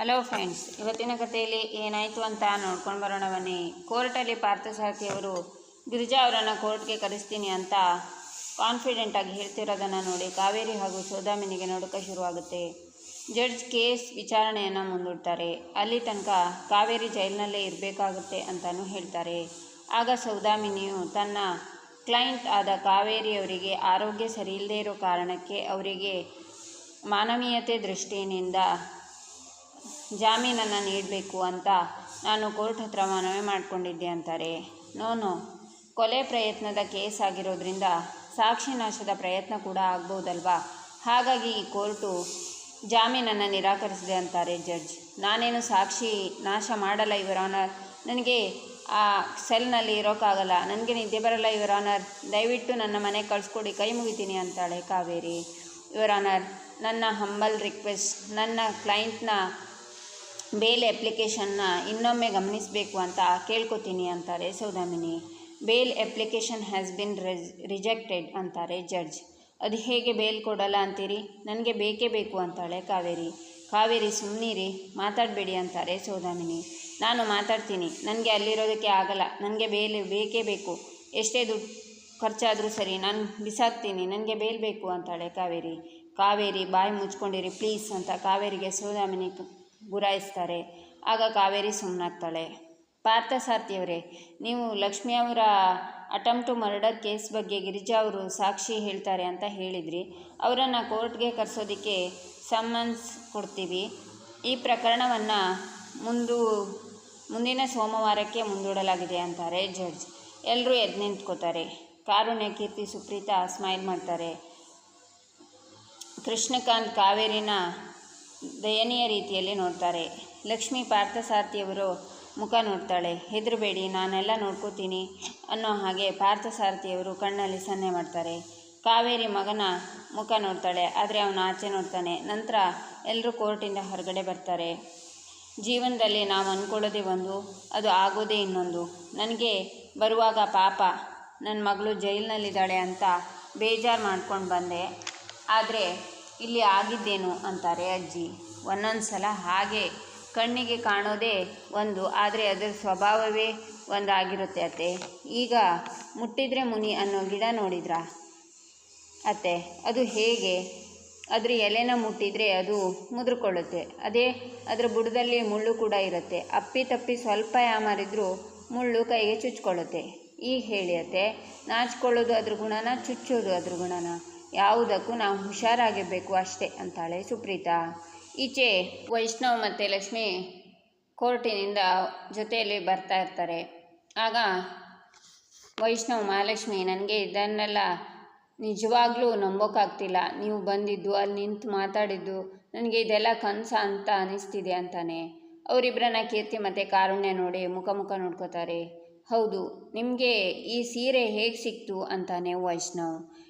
Hello friends ಇವತ್ತಿನ ಕಥೆಯಲ್ಲಿ ಏನಾಯಿತು ಅಂತ ನೋಡ್ಕೊಂಡು ಬರೋಣ ಬನ್ನಿ. ಕೋರ್ಟಲ್ಲಿ ಪಾರ್ಥಸಾರಥಿ ಅವರು ಗಿರಿಜಾ ಅವರನ್ನು ಕೋರ್ಟ್ಗೆ ಕರೆಸ್ತೀನಿ ಅಂತ ಕಾನ್ಫಿಡೆಂಟಾಗಿ ಹೇಳ್ತಿರೋದನ್ನು ನೋಡಿ ಕಾವೇರಿ ಹಾಗೂ ಸೌದಾಮಿನಿಗೆ ನಡುಕ ಶುರುವಾಗುತ್ತೆ. ಜಡ್ಜ್ ಕೇಸ್ ವಿಚಾರಣೆಯನ್ನು ಮುಂದೂಡ್ತಾರೆ. ಅಲ್ಲಿ ತನಕ ಕಾವೇರಿ ಜೈಲಿನಲ್ಲೇ ಇರಬೇಕಾಗುತ್ತೆ ಅಂತಲೂ ಹೇಳ್ತಾರೆ. ಆಗ ಸೌದಾಮಿನಿಯು ತನ್ನ ಕ್ಲೈಂಟ್ ಆದ ಕಾವೇರಿಯವರಿಗೆ ಆರೋಗ್ಯ ಸರಿಯಿಲ್ಲದೇ ಇರೋ ಕಾರಣಕ್ಕೆ ಅವರಿಗೆ ಮಾನವೀಯತೆ ದೃಷ್ಟಿಯಿಂದ ಜಾಮೀನನ್ನು ನೀಡಬೇಕು ಅಂತ ನಾನು ಕೋರ್ಟ್ ಹತ್ರ ಮನವಿ ಮಾಡಿಕೊಂಡಿದ್ದೆ ಅಂತಾರೆ. ನೋನು, ಕೊಲೆ ಪ್ರಯತ್ನದ ಕೇಸ್ ಆಗಿರೋದ್ರಿಂದ ಸಾಕ್ಷಿ ನಾಶದ ಪ್ರಯತ್ನ ಕೂಡ ಆಗ್ಬೋದಲ್ವಾ? ಹಾಗಾಗಿ ಈ ಕೋರ್ಟು ಜಾಮೀನನ್ನು ನಿರಾಕರಿಸಿದೆ ಅಂತಾರೆ ಜಡ್ಜ್. ನಾನೇನು ಸಾಕ್ಷಿ ನಾಶ ಮಾಡಲ್ಲ ಇವರ ಆನರ್ ನನಗೆ ಆ ಸೆಲ್ನಲ್ಲಿ ಇರೋಕ್ಕಾಗಲ್ಲ. ನನಗೆ ನಿದ್ದೆ ಬರಲ್ಲ ಇವರ ಆನರ್ ದಯವಿಟ್ಟು ನನ್ನ ಮನೆಗೆ ಕಳಿಸ್ಕೊಡಿ, ಕೈ ಮುಗಿತೀನಿ ಅಂತಾಳೆ ಕಾವೇರಿ. ಇವರ ಆನರ್ ನನ್ನ ಹಂಬಲ್ ರಿಕ್ವೆಸ್ಟ್ ನನ್ನ ಕ್ಲೈಂಟ್ನ ಬೇಲ್ ಅಪ್ಲಿಕೇಶನ್ನ ಇನ್ನೊಮ್ಮೆ ಗಮನಿಸಬೇಕು ಅಂತ ಕೇಳ್ಕೊತೀನಿ ಅಂತಾರೆ. Saudamini, bail application has been rejected ಅಂತಾರೆ ಜಡ್ಜ್ ಅದು ಹೇಗೆ ಬೇಲ್ ಕೊಡಲ್ಲ ಅಂತೀರಿ? ನನಗೆ ಬೇಕೇ ಬೇಕು ಅಂತಾಳೆ ಕಾವೇರಿ. ಕಾವೇರಿ ಸುಮ್ಮನಿರಿ ಮಾತಾಡಬೇಡಿ ಅಂತಾರೆ ಸೌದಾಮಿನಿ. ನಾನು ಮಾತಾಡ್ತೀನಿ, ನನಗೆ ಅಲ್ಲಿರೋದಕ್ಕೆ ಆಗಲ್ಲ, ನನಗೆ ಬೇಲ್ ಬೇಕೇ ಬೇಕು. ಎಷ್ಟೇ ದುಡ್ಡು ಖರ್ಚಾದರೂ ಸರಿ, ನಾನು ಬಿಸಾಕ್ತೀನಿ, ನನಗೆ ಬೇಲ್ ಬೇಕು ಅಂತಾಳೆ ಕಾವೇರಿ. ಕಾವೇರಿ, ಬಾಯಿ ಮುಚ್ಕೊಂಡಿರಿ ಪ್ಲೀಸ್ ಅಂತ ಕಾವೇರಿಗೆ ಸೌದಾಮಿನಿ ಗುರಾಯಿಸ್ತಾರೆ ಆಗ ಕಾವೇರಿ ಸುಮ್ಮನಾಗ್ತಾಳೆ ಪಾರ್ಥಸಾರ್ಥಿಯವರೇ ನೀವು ಲಕ್ಷ್ಮಿ ಅವರ ಅಟೆಂಪ್ಟು ಮರ್ಡರ್ ಕೇಸ್ ಬಗ್ಗೆ ಗಿರಿಜಾ ಅವರು ಸಾಕ್ಷಿ ಹೇಳ್ತಾರೆ ಅಂತ ಹೇಳಿದ್ರಿ. ಅವರನ್ನು ಕೋರ್ಟ್ಗೆ ಕರೆಸೋದಕ್ಕೆ ಸಮ್ಮನ್ಸ್ ಕೊಡ್ತೀವಿ. ಈ ಪ್ರಕರಣವನ್ನು ಮುಂದು, ಮುಂದಿನ ಸೋಮವಾರಕ್ಕೆ ಮುಂದೂಡಲಾಗಿದೆ ಅಂತಾರೆ ಜಡ್ಜ್ ಎಲ್ಲರೂ ಎದ್ದು ನಿಂತ್ಕೋತಾರೆ. ಕಾರುಣ್ಯ ಕೀರ್ತಿ ಸುಪ್ರೀತಾ ಸ್ಮೈಲ್ ಮಾಡ್ತಾರೆ. ಕೃಷ್ಣಕಾಂತ್ ಕಾವೇರಿನ ದಯನೀಯ ರೀತಿಯಲ್ಲಿ ನೋಡ್ತಾರೆ. ಲಕ್ಷ್ಮೀ ಪಾರ್ಥಸಾರಥಿಯವರು ಮುಖ ನೋಡ್ತಾಳೆ. ಹೆದರಬೇಡಿ, ನಾನೆಲ್ಲ ನೋಡ್ಕೋತೀನಿ ಅನ್ನೋ ಹಾಗೆ ಪಾರ್ಥಸಾರಥಿಯವರು ಕಣ್ಣಲ್ಲಿ ಸನ್ನೆ ಮಾಡ್ತಾರೆ. ಕಾವೇರಿ ಮಗನ ಮುಖ ನೋಡ್ತಾಳೆ, ಆದರೆ ಅವನು ಆಚೆ ನೋಡ್ತಾನೆ. ನಂತರ ಎಲ್ಲರೂ ಕೋರ್ಟಿಂದ ಹೊರಗಡೆ ಬರ್ತಾರೆ. ಜೀವನದಲ್ಲಿ ನಾವು ಅಂದ್ಕೊಳ್ಳೋದೇ ಒಂದು, ಅದು ಆಗೋದೇ ಇನ್ನೊಂದು. ನನಗೆ ಬರುವಾಗ ಪಾಪ ನನ್ನ ಮಗಳು ಜೈಲಿನಲ್ಲಿದ್ದಾಳೆ ಅಂತ ಬೇಜಾರು ಮಾಡ್ಕೊಂಡು ಬಂದೆ. ಆದರೆ ಇಲ್ಲಿ ಆಗಿದ್ದೇನು ಅಂತಾರೆ ಅಜ್ಜಿ. ಒಂದೊಂದು ಸಲ ಹಾಗೆ ಕಣ್ಣಿಗೆ ಕಾಣೋದೇ ಒಂದು, ಆದರೆ ಅದರ ಸ್ವಭಾವವೇ ಒಂದಾಗಿರುತ್ತೆ ಅತ್ತೆ. ಈಗ ಮುಟ್ಟಿದ್ರೆ ಮುನಿ ಅನ್ನೋ ಗಿಡ ನೋಡಿದ್ರಾ? ಅತ್ತೆ, ಅದು ಹೇಗೆ? ಅದ್ರ ಎಲೆನ ಮುಟ್ಟಿದರೆ ಅದು ಮುದ್ರಿಕೊಳ್ಳುತ್ತೆ. ಅದೇ ಅದರ ಬುಡದಲ್ಲಿ ಮುಳ್ಳು ಕೂಡ ಇರುತ್ತೆ. ಅಪ್ಪಿ ತಪ್ಪಿ ಸ್ವಲ್ಪ ಯಾಮಾರಿದ್ರೂ ಮುಳ್ಳು ಕೈಗೆ ಚುಚ್ಕೊಳ್ಳುತ್ತೆ. ಈಗ ಹೇಳಿ ಅತ್ತೆ, ನಾಚ್ಕೊಳ್ಳೋದು ಅದ್ರ ಗುಣನ, ಚುಚ್ಚೋದು ಅದ್ರ ಗುಣನ? ಯಾವುದಕ್ಕೂ ನಾವು ಹುಷಾರಾಗಿರಬೇಕು ಅಷ್ಟೇ, ಅಂತಾಳೆ ಸುಪ್ರೀತಾ. ಈಚೆ ವೈಷ್ಣವ್ ಮತ್ತು ಲಕ್ಷ್ಮಿ ಕೋರ್ಟಿನಿಂದ ಜೊತೆಯಲ್ಲಿ ಬರ್ತಾ ಇರ್ತಾರೆ. ಆಗ ವೈಷ್ಣವ್ ಮಹಾಲಕ್ಷ್ಮಿ, ನನಗೆ ಇದನ್ನೆಲ್ಲ ನಿಜವಾಗ್ಲೂ ನಂಬೋಕ್ಕಾಗ್ತಿಲ್ಲ ನೀವು ಬಂದಿದ್ದು, ಅಲ್ಲಿ ನಿಂತು ಮಾತಾಡಿದ್ದು, ನನಗೆ ಇದೆಲ್ಲ ಕನಸ ಅಂತ ಅನಿಸ್ತಿದೆ, ಅಂತಾನೆ. ಅವರಿಬ್ಬರನ್ನ ಕೀರ್ತಿ ಮತ್ತು ಕಾರುಣ್ಯ ನೋಡಿ ಮುಖ ಮುಖ ನೋಡ್ಕೋತಾರೆ. ಹೌದು, ನಿಮಗೆ ಈ ಸೀರೆ ಹೇಗೆ ಸಿಕ್ತು? ಅಂತಾನೆ ವೈಷ್ಣವ್.